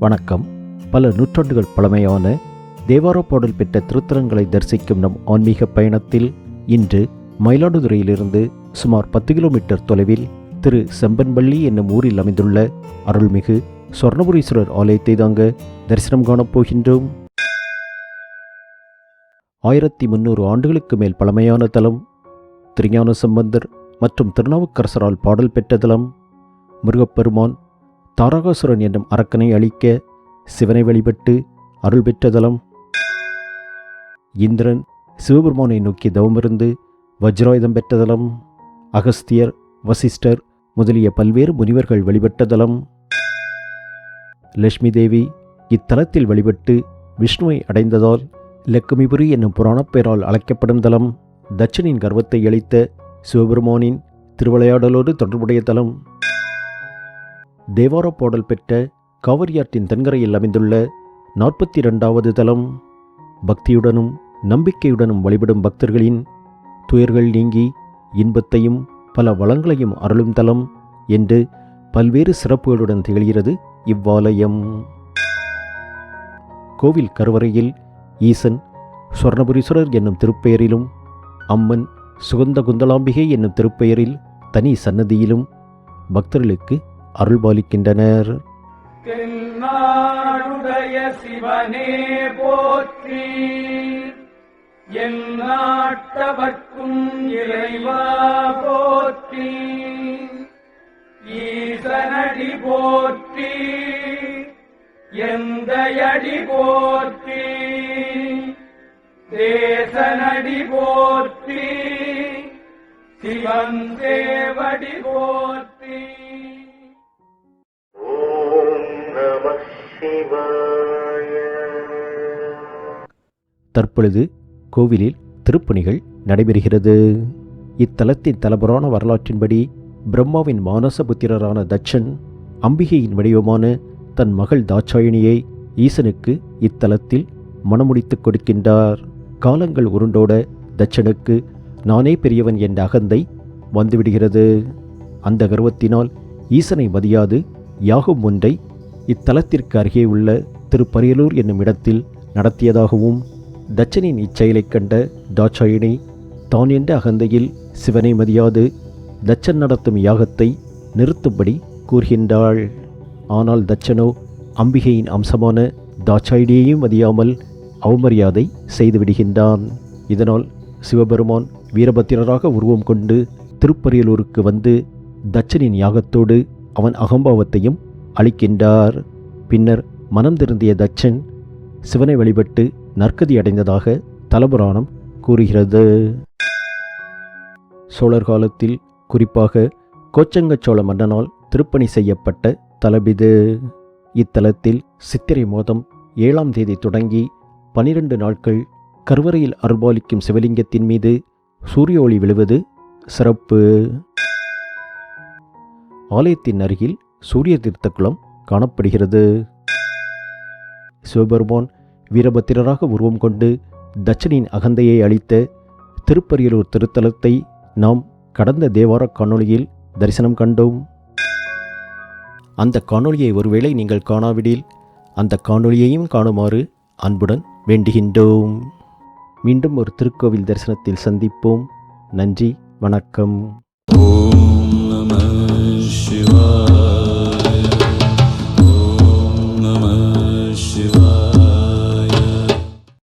வணக்கம். பல நூற்றாண்டுகள் பழமையான தேவார பாடல் பெற்ற திருத்தலங்களை தரிசிக்கும் நம் ஆன்மீக பயணத்தில் இன்று மயிலாடுதுறையிலிருந்து சுமார் பத்து கிலோமீட்டர் தொலைவில் திரு செம்பன்பள்ளி என்னும் ஊரில் அமைந்துள்ள அருள்மிகு சொர்ணபுரீஸ்வரர் ஆலயத்தை தாங்க தரிசனம் காணப்போகின்றோம் ஆயிரத்தி முன்னூறு ஆண்டுகளுக்கு மேல் பழமையான தலம் திருஞான சம்பந்தர் மற்றும் திருநாவுக்கரசரால் பாடல் பெற்ற தலம் முருகப்பெருமான் தாரகாசுரன் என்னும் அரக்கனை அழிக்க சிவனை வழிபட்டு அருள் பெற்ற தலம். இந்திரன் சிவபெருமானை நோக்கி தவமிருந்து வஜ்ராயுதம் பெற்ற தலம். அகஸ்தியர் வசிஷ்டர் முதலிய பல்வேறு முனிவர்கள் வழிபட்ட தலம். லட்சுமி தேவி இத்தலத்தில் வழிபட்டு விஷ்ணுவை அடைந்ததால் லக்குமிபுரி என்னும் புராணப்பெயரால் அழைக்கப்படும் தலம். தட்சனின் கர்வத்தை அளித்த சிவபெருமானின் திருவிளையாடலோடு தொடர்புடைய தலம். தேவார பாடல் பெற்ற காவிரியாற்றின் தென்கரையில் அமைந்துள்ள நாற்பத்தி இரண்டாவது தலம். பக்தியுடனும் நம்பிக்கையுடனும் வழிபடும் பக்தர்களின் துயர்கள் நீங்கி இன்பத்தையும் பல வளங்களையும் அருளும் தலம் என்று பல்வேறு சிறப்புகளுடன் திகழ்கிறது இவ்வாலயம். கோவில் கருவறையில் ஈசன் சொர்ணபுரீஸ்வரர் என்னும் திருப்பெயரிலும் அம்மன் சுகந்த குந்தலாம்பிகை என்னும் திருப்பெயரில் தனி சன்னதியிலும் பக்தர்களுக்கு அருள்பாலிக்கின்றனர். தென்னாடுடைய சிவனே போற்றி. எந்நாட்டவர்க்கும் இறைவா போற்றி. ஈசனடி போற்றி. எந்தையடி போற்றி. தேசனடி போற்றி. சிவன் தேவடி போற்றி. தற்பொழுது கோவிலில் திருப்பணிகள் நடைபெறுகிறது. இத்தலத்தின் தலபுராண வரலாற்றின்படி பிரம்மாவின் மானசபுத்திரரான தட்சன் அம்பிகையின் வடிவமான தன் மகள் தாட்சாயணியை ஈசனுக்கு இத்தலத்தில் மணமுடித்துக் கொடுக்கின்றார். காலங்கள் உருண்டோட தட்சனுக்கு நானே பெரியவன் என்ற அகந்தை வந்துவிடுகிறது. அந்த கர்வத்தினால் ஈசனை மதியாது யாகம் ஒன்றை இத்தலத்திற்கு அருகே உள்ள திருப்பரியலூர் என்னும் இடத்தில் நடத்தியதாகவும் தச்சனின் இச்செயலைக் கண்ட தாட்சாயினி தான் என்ற அகந்தையில் சிவனை மதியாது தச்சன் நடத்தும் யாகத்தை நிறுத்தும்படி கூறுகின்றாள். ஆனால் தச்சனோ அம்பிகையின் அம்சமான தாட்சாயினியையும் மதியாமல் அவமரியாதை செய்துவிடுகின்றான். இதனால் சிவபெருமான் வீரபத்திரராக உருவம் கொண்டு திருப்பரியலூருக்கு வந்து தச்சனின் யாகத்தோடு அவன் அகம்பாவத்தையும் அளிக்கின்றார். பின்னர் மனம் திருந்திய தச்சன் சிவனை வழிபட்டு நற்கதி அடைந்ததாக தலபுராணம் கூறுகிறது. சோழர் காலத்தில் குறிப்பாக கோச்சங்க சோழ மன்னனால் திருப்பணி செய்யப்பட்ட தலபிது இத்தலத்தில் சித்திரை மாதம் ஏழாம் தேதி தொடங்கி பனிரெண்டு நாட்கள் கருவறையில் அருள்பாலிக்கும் சிவலிங்கத்தின் மீது சூரிய ஒளி விழுவது சிறப்பு. ஆலயத்தின் அருகில் சூரிய தீர்த்த குளம் காணப்படுகிறது. சிவபெருமான் வீரபத்திரராக உருவம் கொண்டு தட்சனின் அகந்தையை அளித்த திருப்பரியலூர் திருத்தலத்தை நாம் கடந்த தேவார காணொளியில் தரிசனம் கண்டோம். அந்த காணொளியை ஒருவேளை நீங்கள் காணாவிடில் அந்த காணொளியையும் காணுமாறு அன்புடன் வேண்டுகின்றோம். மீண்டும் ஒரு திருக்கோவில் தரிசனத்தில் சந்திப்போம். நன்றி வணக்கம். ஓம்